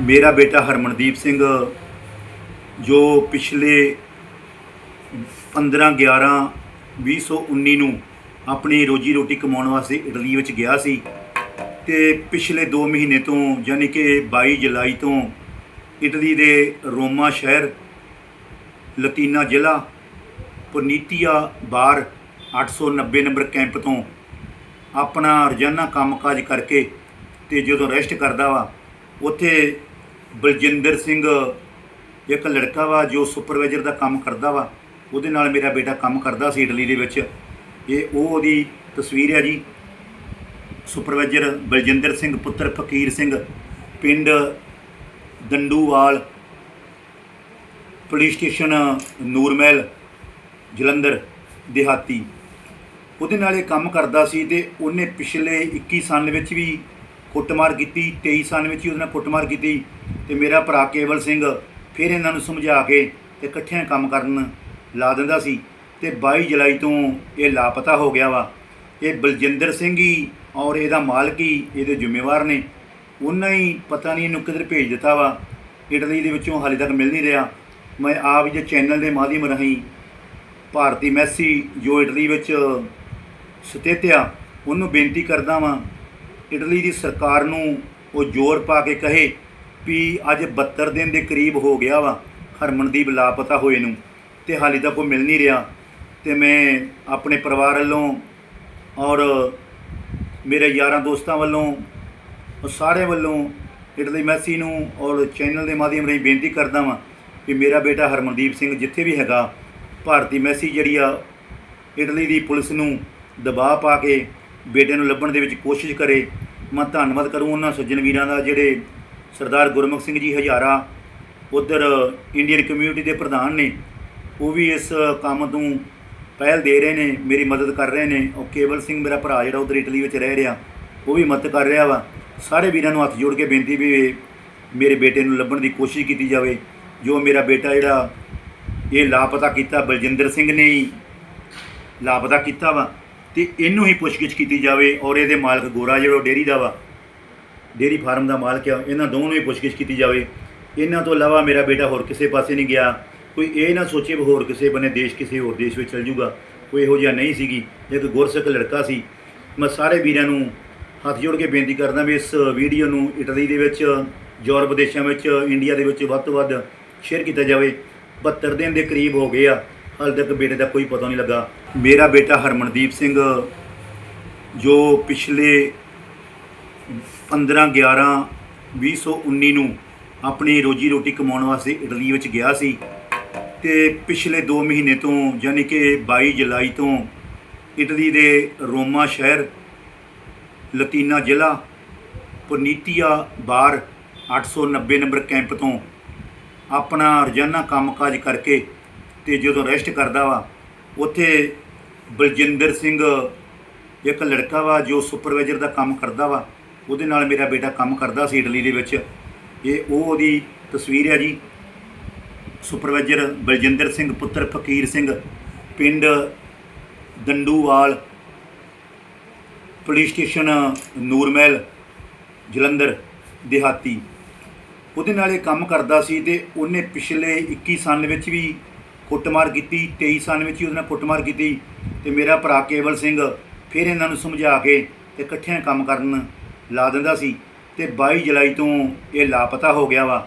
ਮੇਰਾ ਬੇਟਾ ਹਰਮਨਦੀਪ ਸਿੰਘ, ਜੋ ਪਿਛਲੇ 15 11 2019 ਨੂੰ ਆਪਣੀ ਰੋਜੀ ਰੋਟੀ ਕਮਾਉਣ ਵਾਸਤੇ ਇਟਲੀ ਵਿੱਚ ਗਿਆ ਸੀ ਤੇ ਪਿਛਲੇ 2 ਮਹੀਨੇ ਤੋਂ ਯਾਨੀ ਕਿ 22 ਜੁਲਾਈ ਤੋਂ ਇਟਲੀ ਦੇ ਰੋਮਾ ਸ਼ਹਿਰ, ਲਤੀਨਾ ਜ਼ਿਲ੍ਹਾ, ਪੁਨੀਤੀਆ ਬਾਰ 890 ਨੰਬਰ ਕੈਂਪ ਤੋਂ ਆਪਣਾ ਰੋਜ਼ਾਨਾ ਕੰਮਕਾਜ ਕਰਕੇ ਤੇ ਜਦੋਂ ਰੈਸਟ ਕਰਦਾ ਵਾ, ਉੱਥੇ ਬਲਜਿੰਦਰ ਸਿੰਘ ਇੱਕ ਲੜਕਾ ਵਾ ਜੋ ਸੁਪਰਵਾਈਜ਼ਰ ਦਾ ਕੰਮ ਕਰਦਾ ਵਾ, ਉਹਦੇ ਨਾਲ ਮੇਰਾ ਬੇਟਾ ਕੰਮ ਕਰਦਾ ਸੀ ਇਟਲੀ ਦੇ ਵਿੱਚ। ਇਹ ਉਹ ਉਹਦੀ ਤਸਵੀਰ ਹੈ ਜੀ। ਸੁਪਰਵਾਈਜ਼ਰ ਬਲਜਿੰਦਰ ਸਿੰਘ, ਪੁੱਤਰ ਫਕੀਰ ਸਿੰਘ, ਪਿੰਡ ਦੰਡੂਵਾਲ, ਪੁਲਿਸ ਸਟੇਸ਼ਨ ਨੂਰਮਹਿਲ, ਜਲੰਧਰ, ਦਿਹਾਤੀ। ਉਹਦੇ ਨਾਲ ਇਹ ਕੰਮ ਕਰਦਾ ਸੀ ਤੇ ਉਹਨੇ ਪਿਛਲੇ 21 ਸਾਲ ਵਿੱਚ ਵੀ ਕੁੱਟਮਾਰ ਕੀਤੀ 23 ਸਾਲ ਵਿੱਚ ਹੀ ਉਹਦੇ ਨਾਲ ਕੁੱਟਮਾਰ ਕੀਤੀ। ਤੇ ਮੇਰਾ ਭਰਾ ਕੇਵਲ ਸਿੰਘ ਫਿਰ ਇਹਨਾਂ ਨੂੰ ਸਮਝਾ ਕੇ ਤੇ ਇਕੱਠਿਆਂ ਕੰਮ ਕਰਨ ਲਾ ਦਿੰਦਾ ਸੀ ਤੇ 22 ਜੁਲਾਈ ਤੋਂ ਇਹ ਲਾਪਤਾ ਹੋ ਗਿਆ ਵਾ। ਇਹ ਬਲਜਿੰਦਰ ਸਿੰਘ ਹੀ ਔਰ ਇਹਦਾ ਮਾਲਕ ਹੀ ਇਹਦੇ ਜ਼ਿੰਮੇਵਾਰ ਨੇ। ਉਹਨਾਂ ਹੀ ਪਤਾ ਨਹੀਂ ਇਹਨੂੰ ਕਿੱਧਰ ਭੇਜ ਦਿੱਤਾ ਵਾ। ਇਟਲੀ ਦੇ ਵਿੱਚੋਂ ਹਾਲੇ ਤੱਕ ਮਿਲ ਨਹੀਂ ਰਿਹਾ। ਮੈਂ ਆਪ ਜੇ ਚੈਨਲ ਦੇ ਮਾਧਿਅਮ ਰਾਹੀਂ ਭਾਰਤੀ ਮੈਸੀ ਜੋ ਇਟਲੀ ਵਿੱਚ ਸਥਿਤ ਆ ਉਹਨੂੰ ਬੇਨਤੀ ਕਰਦਾ ਵਾਂ, ਇਟਲੀ ਦੀ ਸਰਕਾਰ ਨੂੰ ਉਹ ਜ਼ੋਰ ਪਾ ਕੇ ਕਹੇ ਵੀ ਅੱਜ 72 ਦਿਨ ਦੇ ਕਰੀਬ ਹੋ ਗਿਆ ਵਾ ਹਰਮਨਦੀਪ ਲਾਪਤਾ ਹੋਏ ਨੂੰ ਤੇ ਹਾਲੇ ਤੱਕ ਉਹ ਮਿਲ ਨਹੀਂ ਰਿਹਾ ਤੇ ਮੈਂ ਆਪਣੇ ਪਰਿਵਾਰ ਵੱਲੋਂ ਔਰ ਮੇਰੇ ਯਾਰਾਂ ਦੋਸਤਾਂ ਵੱਲੋਂ ਉਹ ਸਾਰੇ ਵੱਲੋਂ ਇਟਲੀ ਮੈਸੀ ਨੂੰ ਔਰ ਚੈਨਲ ਦੇ ਮਾਧਿਅਮ ਰਾਹੀਂ ਬੇਨਤੀ ਕਰਦਾ ਵਾਂ ਕਿ ਮੇਰਾ ਬੇਟਾ ਹਰਮਨਦੀਪ ਸਿੰਘ ਜਿੱਥੇ ਵੀ ਹੈਗਾ, ਭਾਰਤੀ ਮੈਸੀ ਜਿਹੜੀ ਆ ਇਟਲੀ ਦੀ ਪੁਲਿਸ ਨੂੰ ਦਬਾਅ ਪਾ ਕੇ ਬੇਟੇ ਨੂੰ ਲੱਭਣ ਦੇ ਵਿੱਚ ਕੋਸ਼ਿਸ਼ ਕਰੇ। ਮੈਂ ਧੰਨਵਾਦ ਕਰੂੰ ਉਹਨਾਂ ਸੱਜਣ ਵੀਰਾਂ ਦਾ ਜਿਹੜੇ ਸਰਦਾਰ ਗੁਰਮੁਖ ਸਿੰਘ ਜੀ ਹਜ਼ਾਰਾ ਉਧਰ ਇੰਡੀਅਨ ਕਮਿਊਨਿਟੀ ਦੇ ਪ੍ਰਧਾਨ ਨੇ, ਉਹ ਵੀ ਇਸ ਕੰਮ ਨੂੰ ਪਹਿਲ ਦੇ ਰਹੇ ਨੇ, ਮੇਰੀ ਮਦਦ ਕਰ ਰਹੇ ਨੇ। ਉਹ ਕੇਵਲ ਸਿੰਘ ਮੇਰਾ ਭਰਾ ਜਿਹੜਾ ਉਧਰ ਇਟਲੀ ਵਿੱਚ ਰਹਿ ਰਿਹਾ, ਉਹ ਵੀ ਮਦਦ ਕਰ ਰਿਹਾ ਵਾ। ਸਾਰੇ ਵੀਰਾਂ ਨੂੰ ਹੱਥ ਜੋੜ ਕੇ ਬੇਨਤੀ ਵੀ ਮੇਰੇ ਬੇਟੇ ਨੂੰ ਲੱਭਣ ਦੀ ਕੋਸ਼ਿਸ਼ ਕੀਤੀ ਜਾਵੇ। ਜੋ ਮੇਰਾ ਬੇਟਾ ਜਿਹੜਾ, ਇਹ ਲਾਪਤਾ ਕੀਤਾ, ਬਲਜਿੰਦਰ ਸਿੰਘ ਨੇ ਹੀ ਲਾਪਤਾ ਕੀਤਾ ਵਾ, ਤੇ ਇਹਨੂੰ ਹੀ ਪੁੱਛਗਿੱਛ ਕੀਤੀ ਜਾਵੇ ਔਰ ਇਹਦੇ ਮਾਲਕ ਗੋਰਾ ਜਿਹੜਾ ਉਹ ਡੇਅਰੀ ਦਾ ਵਾ ਡੇਅਰੀ ਫਾਰਮ ਦਾ ਮਾਲਕ ਆ, ਇਹਨਾਂ ਦੋਵਾਂ ਨੂੰ ਹੀ ਪੁੱਛਗਿੱਛ ਕੀਤੀ ਜਾਵੇ। ਇਹਨਾਂ ਤੋਂ ਇਲਾਵਾ ਮੇਰਾ ਬੇਟਾ ਹੋਰ ਕਿਸੇ ਪਾਸੇ ਨਹੀਂ ਗਿਆ। ਕੋਈ ਇਹ ਨਾ ਸੋਚੇ ਵੀ ਹੋਰ ਕਿਸੇ ਬੰਨੇ ਦੇਸ਼ ਕਿਸੇ ਹੋਰ ਦੇਸ਼ ਵਿੱਚ ਚਲ ਜੂਗਾ। ਕੋਈ ਇਹੋ ਜਿਹਾ ਨਹੀਂ ਸੀਗੀ। ਇੱਕ ਗੁਰਸਿੱਖ ਲੜਕਾ ਸੀ। ਮੈਂ ਸਾਰੇ ਵੀਰਾਂ ਨੂੰ ਹੱਥ ਜੋੜ ਕੇ ਬੇਨਤੀ ਕਰਦਾ ਵੀ ਇਸ ਵੀਡੀਓ ਨੂੰ ਇਟਲੀ ਦੇ ਵਿੱਚ, ਯੂਰਪ ਦੇਸ਼ਾਂ ਵਿੱਚ, ਇੰਡੀਆ ਦੇ ਵਿੱਚ ਵੱਧ ਤੋਂ ਵੱਧ ਸ਼ੇਅਰ ਕੀਤਾ ਜਾਵੇ। 72 ਦਿਨ ਦੇ ਕਰੀਬ ਹੋ ਗਏ ਆ। ਹਾਲੇ ਤੱਕ ਬੇਟੇ ਦਾ ਕੋਈ ਪਤਾ ਨਹੀਂ ਲੱਗਾ। ਮੇਰਾ ਬੇਟਾ ਹਰਮਨਦੀਪ ਸਿੰਘ, ਜੋ ਪਿਛਲੇ 15 11 2019 ਨੂੰ ਆਪਣੀ ਰੋਜੀ ਰੋਟੀ ਕਮਾਉਣ ਵਾਸਤੇ ਇਟਲੀ ਵਿੱਚ ਗਿਆ ਸੀ ਤੇ ਪਿਛਲੇ 2 ਮਹੀਨੇ ਤੋਂ ਯਾਨੀ ਕਿ 22 ਜੁਲਾਈ ਤੋਂ ਇਟਲੀ ਦੇ ਰੋਮਾ ਸ਼ਹਿਰ, ਲਤੀਨਾ ਜ਼ਿਲ੍ਹਾ ਪੁਨੀਤੀਆ ਬਾਰ 890 ਨੰਬਰ ਕੈਂਪ ਤੋਂ ਆਪਣਾ ਰੋਜ਼ਾਨਾ ਕੰਮਕਾਜ ਕਰਕੇ ਤੇ ਜਦੋਂ ਰੈਸਟ ਕਰਦਾ ਵਾ, ਉੱਥੇ ਬਲਜਿੰਦਰ ਸਿੰਘ ਇੱਕ ਲੜਕਾ ਵਾ ਜੋ ਸੁਪਰਵਾਈਜ਼ਰ ਦਾ ਕੰਮ ਕਰਦਾ ਵਾ। ਉਹਦੇ ਨਾਲ ਮੇਰਾ ਬੇਟਾ ਕੰਮ ਕਰਦਾ ਸੀ ਇਟਲੀ ਦੇ ਵਿੱਚ। ਇਹ ਉਹ ਉਹਦੀ ਤਸਵੀਰ ਹੈ ਜੀ। ਸੁਪਰਵਾਈਜ਼ਰ ਬਲਜਿੰਦਰ ਸਿੰਘ, ਪੁੱਤਰ ਫਕੀਰ ਸਿੰਘ, ਪਿੰਡ ਦੰਡੂਵਾਲ, ਪੁਲਿਸ ਸਟੇਸ਼ਨ ਨੂਰਮਹਿਲ, ਜਲੰਧਰ, ਦਿਹਾਤੀ। ਉਹਦੇ ਨਾਲ ਇਹ ਕੰਮ ਕਰਦਾ ਸੀ ਤੇ ਉਹਨੇ ਪਿਛਲੇ 21 ਸਾਲ ਵਿੱਚ ਵੀ ਕੁੱਟਮਾਰ ਕੀਤੀ 23 ਸਾਲ ਵਿੱਚ ਹੀ ਉਹਦੇ ਨਾਲ ਕੁੱਟਮਾਰ ਕੀਤੀ ਤੇ ਮੇਰਾ ਭਰਾ ਕੇਵਲ ਸਿੰਘ ਫਿਰ ਇਹਨਾਂ ਨੂੰ ਸਮਝਾ ਕੇ ਤੇ ਇਕੱਠਿਆਂ ਕੰਮ ਕਰਨ ਲਾ ਦਿੰਦਾ ਸੀ ਤੇ 22 ਜੁਲਾਈ ਤੋਂ ਇਹ ਲਾਪਤਾ ਹੋ ਗਿਆ ਵਾ।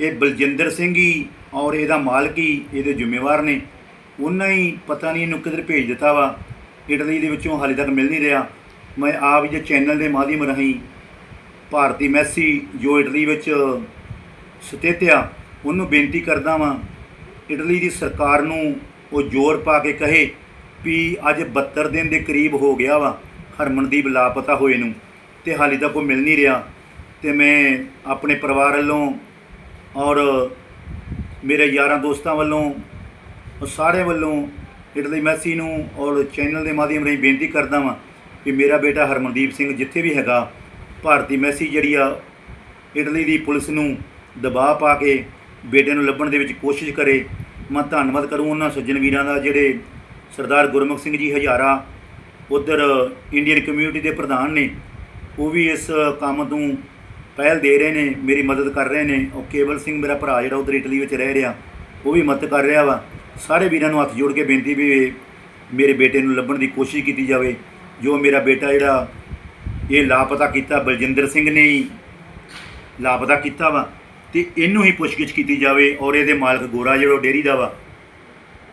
ਇਹ ਬਲਜਿੰਦਰ ਸਿੰਘ ਹੀ ਔਰ ਇਹਦਾ ਮਾਲਕ ਹੀ ਇਹਦੇ ਜ਼ਿੰਮੇਵਾਰ ਨੇ। ਉਹਨਾਂ ਹੀ ਪਤਾ ਨਹੀਂ ਇਹਨੂੰ ਕਿੱਧਰ ਭੇਜ ਦਿੱਤਾ ਵਾ। ਇਟਲੀ ਦੇ ਵਿੱਚੋਂ ਹਾਲੇ ਤੱਕ ਮਿਲ ਨਹੀਂ ਰਿਹਾ। ਮੈਂ ਆਪ ਜੇ ਚੈਨਲ ਦੇ ਮਾਧਿਅਮ ਰਾਹੀਂ ਭਾਰਤੀ ਮੈਸੀ ਜੋ ਇਟਲੀ ਵਿੱਚ ਸਥਿਤ ਆ ਉਹਨੂੰ ਬੇਨਤੀ ਕਰਦਾ ਵਾਂ, ਇਟਲੀ ਦੀ ਸਰਕਾਰ ਨੂੰ ਉਹ ਜ਼ੋਰ ਪਾ ਕੇ ਕਹੇ ਵੀ ਅੱਜ 72 ਦਿਨ ਦੇ ਕਰੀਬ ਹੋ ਗਿਆ ਵਾ ਹਰਮਨਦੀਪ ਲਾਪਤਾ ਹੋਏ ਨੂੰ। ਤੇ ਹਾਲੇ ਤੱਕ ਉਹ ਮਿਲ ਨਹੀਂ ਰਿਹਾ ਤੇ ਮੈਂ ਆਪਣੇ ਪਰਿਵਾਰ ਵੱਲੋਂ ਔਰ ਮੇਰੇ ਯਾਰਾਂ ਦੋਸਤਾਂ ਵੱਲੋਂ ਉਹ ਸਾਰੇ ਵੱਲੋਂ ਇਟਲੀ ਮੈਸੀ ਨੂੰ ਔਰ ਚੈਨਲ ਦੇ ਮਾਧਿਅਮ ਰਾਹੀਂ ਬੇਨਤੀ ਕਰਦਾ ਵਾਂ ਕਿ ਮੇਰਾ ਬੇਟਾ ਹਰਮਨਦੀਪ ਸਿੰਘ ਜਿੱਥੇ ਵੀ ਹੈਗਾ, ਭਾਰਤੀ ਮੈਸੀ ਜਿਹੜੀ ਆ ਇਟਲੀ ਦੀ ਪੁਲਿਸ ਨੂੰ ਦਬਾਅ ਪਾ ਕੇ ਬੇਟੇ ਨੂੰ ਲੱਭਣ ਦੇ ਵਿੱਚ ਕੋਸ਼ਿਸ਼ ਕਰੇ। ਮੈਂ ਧੰਨਵਾਦ ਕਰੂੰ ਉਹਨਾਂ ਸੱਜਣ ਵੀਰਾਂ ਦਾ ਜਿਹੜੇ ਸਰਦਾਰ ਗੁਰਮੁਖ ਸਿੰਘ ਜੀ ਹਜ਼ਾਰਾ, ਉਧਰ ਇੰਡੀਅਨ ਕਮਿਊਨਿਟੀ ਦੇ ਪ੍ਰਧਾਨ ਨੇ ਉਹ ਵੀ ਇਸ ਕੰਮ ਨੂੰ ਪਹਿਲ ਦੇ ਰਹੇ ਨੇ, ਮੇਰੀ ਮਦਦ ਕਰ ਰਹੇ ਨੇ। ਉਹ ਕੇਵਲ ਸਿੰਘ ਮੇਰਾ ਭਰਾ ਜਿਹੜਾ ਉਧਰ ਇਟਲੀ ਵਿੱਚ ਰਹਿ ਰਿਹਾ, ਉਹ ਵੀ ਮਦਦ ਕਰ ਰਿਹਾ ਵਾ। ਸਾਰੇ ਵੀਰਾਂ ਨੂੰ ਹੱਥ ਜੋੜ ਕੇ ਬੇਨਤੀ ਵੀ ਮੇਰੇ ਬੇਟੇ ਨੂੰ ਲੱਭਣ ਦੀ ਕੋਸ਼ਿਸ਼ ਕੀਤੀ ਜਾਵੇ। ਜੋ ਮੇਰਾ ਬੇਟਾ ਜਿਹੜਾ, ਇਹ ਲਾਪਤਾ ਕੀਤਾ, ਬਲਜਿੰਦਰ ਸਿੰਘ ਨੇ ਹੀ ਲਾਪਤਾ ਕੀਤਾ ਵਾ, ਤੇ ਇਹਨੂੰ ਹੀ ਪੁੱਛਗਿੱਛ ਕੀਤੀ ਜਾਵੇ ਔਰ ਇਹਦੇ ਮਾਲਕ ਗੋਰਾ ਜਿਹੜਾ ਉਹ ਡੇਅਰੀ ਦਾ ਵਾ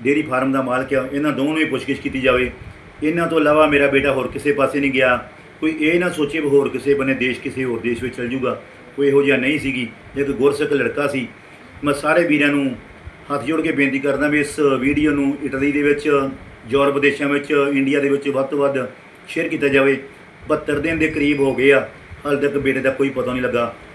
ਡੇਅਰੀ ਫਾਰਮ ਦਾ ਮਾਲਕ ਆ, ਇਹਨਾਂ ਦੋਵਾਂ ਨੂੰ ਹੀ ਪੁੱਛਗਿੱਛ ਕੀਤੀ ਜਾਵੇ। ਇਹਨਾਂ ਤੋਂ ਇਲਾਵਾ ਮੇਰਾ ਬੇਟਾ ਹੋਰ ਕਿਸੇ ਪਾਸੇ ਨਹੀਂ ਗਿਆ। ਕੋਈ ਇਹ ਨਾ ਸੋਚੇ ਵੀ ਹੋਰ ਕਿਸੇ ਬੰਨੇ ਦੇਸ਼ ਕਿਸੇ ਹੋਰ ਦੇਸ਼ ਵਿੱਚ ਚਲ ਜਾਊਗਾ ਕੋਈ ਇਹੋ ਜਿਹਾ ਨਹੀਂ ਸੀਗੀ। ਇੱਕ ਗੁਰਸਿੱਖ ਲੜਕਾ ਸੀ। ਮੈਂ ਸਾਰੇ ਵੀਰਾਂ ਨੂੰ ਹੱਥ ਜੋੜ ਕੇ ਬੇਨਤੀ ਕਰਦਾ ਵੀ ਇਸ ਵੀਡੀਓ ਨੂੰ ਇਟਲੀ ਦੇ ਵਿੱਚ, ਯੂਰਪ ਦੇਸ਼ਾਂ ਵਿੱਚ ਇੰਡੀਆ ਦੇ ਵਿੱਚ ਵੱਧ ਤੋਂ ਵੱਧ ਸ਼ੇਅਰ ਕੀਤਾ ਜਾਵੇ। 72 ਦਿਨ ਦੇ ਕਰੀਬ ਹੋ ਗਏ ਆ। ਹਾਲੇ ਤੱਕ ਬੇਟੇ ਦਾ ਕੋਈ ਪਤਾ ਨਹੀਂ ਲੱਗਾ।